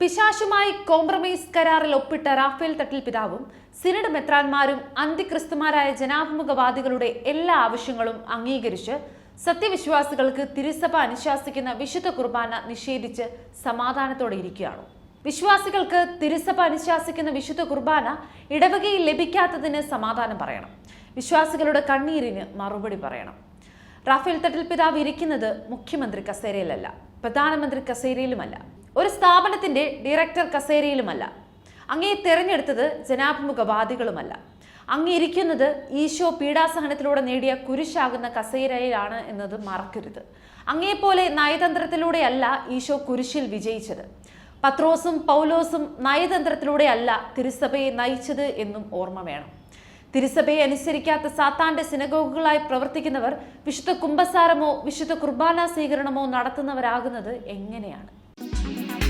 പിശാശുമായി compromise കരാറിൽ ഒപ്പിട്ട റാഫേൽ തട്ടിൽ പിതാവും സിനഡ് മെത്രാന്മാരും അന്തിക്രിസ്തുമാരായ ജനാഭിമുഖവാദികളുടെ എല്ലാ ആവശ്യങ്ങളും അംഗീകരിച്ച് സത്യവിശ്വാസികൾക്ക് തിരുസഭ അനുശാസിക്കുന്ന വിശുദ്ധ കുർബാന നിഷേധിച്ച് സമാധാനത്തോടെ ഇരിക്കുകയാണ്. വിശ്വാസികൾക്ക് തിരുസഭ അനുശാസിക്കുന്ന വിശുദ്ധ കുർബാന ഇടവകയിൽ ലഭിക്കാത്തതിന് സമാധാനം പറയണം. വിശ്വാസികളുടെ കണ്ണീരിന് മറുപടി പറയണം. റാഫേൽ തട്ടിൽ പിതാവ് ഇരിക്കുന്നത് മുഖ്യമന്ത്രി കസേരയിലല്ല പ്രധാനമന്ത്രി കസേരയിലുമല്ല. ഒരു സ്ഥാപനത്തിന്റെ ഡയറക്ടർ കസേരയിലുമല്ല. അങ്ങേ തിരഞ്ഞെടുത്തത് ജനാഭിമുഖവാദികളുമല്ല. അങ്ങിരിക്കുന്നത് ഈശോ പീഡാസഹനത്തിലൂടെ നേടിയ കുരിശാകുന്ന കസേരയിലാണ് എന്നത് മറക്കരുത്. അങ്ങേപ്പോലെ നയതന്ത്രത്തിലൂടെയല്ല ഈശോ കുരിശിൽ വിജയിച്ചത്. പത്രോസും പൗലോസും നയതന്ത്രത്തിലൂടെയല്ല തിരുസഭയെ നയിച്ചത് എന്നും ഓർമ്മ വേണം. തിരുസഭയെ അനുസരിക്കാത്ത സാത്താന്റെ സിനഗോഗുകളായി പ്രവർത്തിക്കുന്നവർ വിശുദ്ധ കുംഭസാരമോ വിശുദ്ധ കുർബാന സ്വീകരണമോ നടത്തുന്നവരാകുന്നത് എങ്ങനെയാണ്? Bye.